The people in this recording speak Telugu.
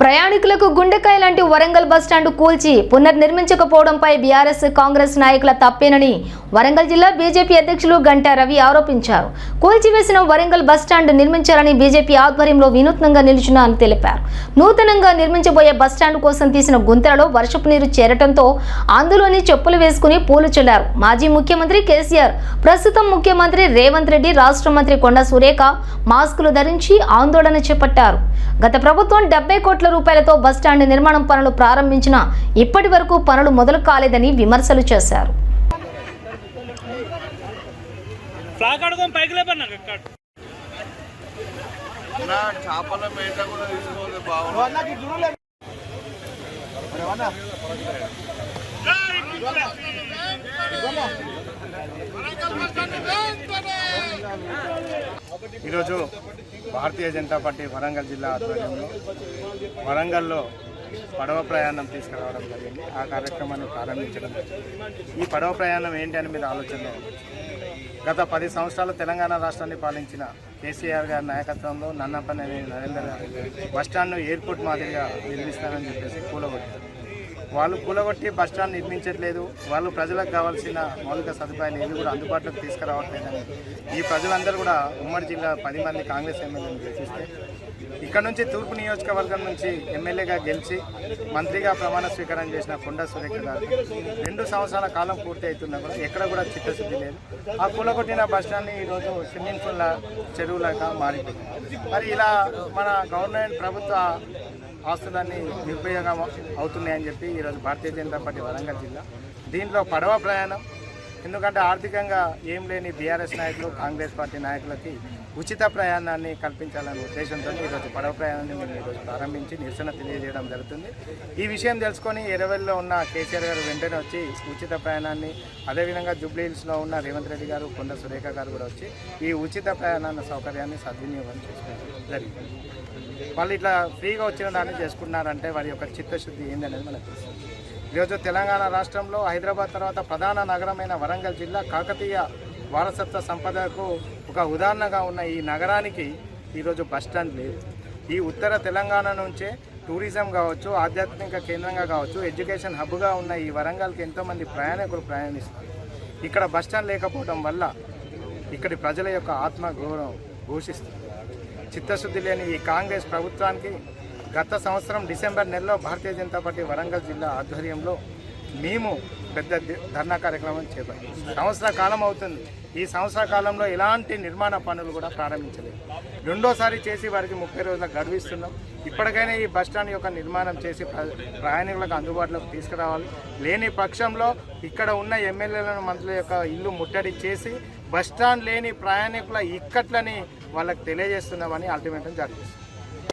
ప్రయాణికులకు గుండెకాయ లాంటి వరంగల్ బస్టాండ్ కూల్చి పునర్నిర్మించకపోవడంపై బీఆర్ఎస్ కాంగ్రెస్ నాయకుల తప్పేనని వరంగల్ జిల్లా బీజేపీ అధ్యక్షులు గంటా రవి ఆరోపించారు. కూల్చివేసిన వరంగల్ బస్టాండ్ నిర్మించాలని బీజేపీ ఆధ్వర్యంలో వినూత్నంగా నిలుచున్నా అని తెలిపారు. నూతనంగా నిర్మించబోయే బస్టాండ్ కోసం తీసిన గుంతలలో వర్షపు నీరు చేరటంతో అందులోని చెప్పులు వేసుకుని పూలు చల్లారు. మాజీ ముఖ్యమంత్రి కేసీఆర్ ప్రస్తుతం ముఖ్యమంత్రి రేవంత్ రెడ్డి రాష్ట్ర మంత్రి కొండ సురేఖ మాస్కులు ధరించి ఆందోళన చేపట్టారు. గత ప్రభుత్వం డెబ్బై కోట్ల రూపాయలతో బస్టాండ్ నిర్మాణం పనులు ప్రారంభించిన ఇప్పటి వరకు పనులు మొదలు కాలేదని విమర్శలు చేశారు. చేపల మేత కూడా తీసుకోవాలి బాగుంది ఈరోజు భారతీయ జనతా పార్టీ వరంగల్ జిల్లా ఆధ్వర్యంలో వరంగల్లో పడవ ప్రయాణం తీసుకురావడం జరిగింది ఆ కార్యక్రమాన్ని ప్రారంభించడం జరిగింది. ఈ పడవ ప్రయాణం ఏంటి అని మీరు ఆలోచనలో గత పది సంవత్సరాలు తెలంగాణ రాష్ట్రాన్ని పాలించిన కేసీఆర్ గారి నాయకత్వంలో నన్నపల్లి నరేందర్ గారు బస్టాండ్ను ఎయిర్పోర్ట్ మాదిరిగా నిర్మిస్తానని చెప్పేసి కూలగొట్టారు వాళ్ళు కూలగొట్టి బస్టాండ్ నిర్మించట్లేదు. వాళ్ళు ప్రజలకు కావాల్సిన మౌలిక సదుపాయాలు ఏవి కూడా అందుబాటులోకి తీసుకురావట్లేదని ఈ ప్రజలందరూ కూడా ఉమ్మడి జిల్లా పది మంది కాంగ్రెస్ ఎమ్మెల్యేని గెలిచిస్తే ఇక్కడ నుంచి తూర్పు నియోజకవర్గం నుంచి ఎమ్మెల్యేగా గెలిచి మంత్రిగా ప్రమాణ స్వీకారం చేసిన కొండ సురేఖ గారు రెండు సంవత్సరాల కాలం పూర్తి అవుతున్నా కూడా ఎక్కడ కూడా చిత్తశుద్ధి లేదు. ఆ కూలగొట్టిన బస్టాండ్ని ఈరోజు స్విమ్మింగ్ పూల్ల చెరువులాగా మారిపోయింది మరి ఇలా మన గవర్నమెంట్ ప్రభుత్వ ఆస్తులన్నీ నిరుపయోగం అవుతున్నాయని చెప్పి ఈరోజు భారతీయ జనతా పార్టీ వరంగల్ జిల్లా. దీంట్లో పడవ ప్రయాణం ఎందుకంటే ఆర్థికంగా ఏం లేని బీఆర్ఎస్ నాయకులు కాంగ్రెస్ పార్టీ నాయకులకి ఉచిత ప్రయాణాన్ని కల్పించాలనే ఉద్దేశంతో ఈరోజు పడవ ప్రయాణాన్ని మేము ఈరోజు ప్రారంభించి నిరసన తెలియజేయడం జరుగుతుంది. ఈ విషయం తెలుసుకొని ఎరవెల్లో ఉన్న కేసీఆర్ గారు వెంటనే వచ్చి ఉచిత ప్రయాణాన్ని అదేవిధంగా జూబ్లీ హిల్స్లో ఉన్న రేవంత్ రెడ్డి గారు కొండ సురేఖ గారు కూడా వచ్చి ఈ ఉచిత ప్రయాణాన్ని సౌకర్యాన్ని సద్వినియోగం చేసుకోవడం జరిగింది. వాళ్ళు ఇట్లా ఫ్రీగా వచ్చిన దాన్ని చేసుకున్నారంటే వారి యొక్క చిత్తశుద్ధి ఏందనేది మనకు తెలుస్తుంది. ఈరోజు తెలంగాణ రాష్ట్రంలో హైదరాబాద్ తర్వాత ప్రధాన నగరమైన వరంగల్ జిల్లా కాకతీయ వారసత్వ సంపదకు ఒక ఉదాహరణగా ఉన్న ఈ నగరానికి ఈరోజు బస్టాండ్ లేదు. ఈ ఉత్తర తెలంగాణ నుంచే టూరిజం కావచ్చు ఆధ్యాత్మిక కేంద్రంగా కావచ్చు ఎడ్యుకేషన్ హబ్గా ఉన్న ఈ వరంగల్కి ఎంతోమంది ప్రయాణికులు ప్రయాణిస్తారు ఇక్కడ బస్టాండ్ లేకపోవడం వల్ల ఇక్కడి ప్రజల యొక్క ఆత్మ గౌరవం ఘోషిస్తుంది. చిత్తశుద్ధి లేని ఈ కాంగ్రెస్ ప్రభుత్వానికి గత సంవత్సరం డిసెంబర్ నెలలో భారతీయ జనతా పార్టీ వరంగల్ జిల్లా ఆధ్వర్యంలో మేము పెద్ద ధర్నా కార్యక్రమం చేపట్టాం. సంవత్సర కాలం అవుతుంది. ఈ సంవత్సర కాలంలో ఎలాంటి నిర్మాణ పనులు కూడా ప్రారంభించలేదు. రెండోసారి చేసి వారికి ముప్పై రోజుల గడువిస్తున్నాం. ఇప్పటికైనా ఈ బస్టాండ్ యొక్క నిర్మాణం చేసి ప్ర- ప్రయాణికులకు అందుబాటులోకి తీసుకురావాలి. లేని పక్షంలో ఇక్కడ ఉన్న ఎమ్మెల్యేలను మంత్రుల యొక్క ఇల్లు ముట్టడి చేసి బస్టాండ్ లేని ప్రయాణికుల ఇక్కట్లని వాళ్ళకి తెలియజేస్తున్నామని అల్టిమేటం జారీ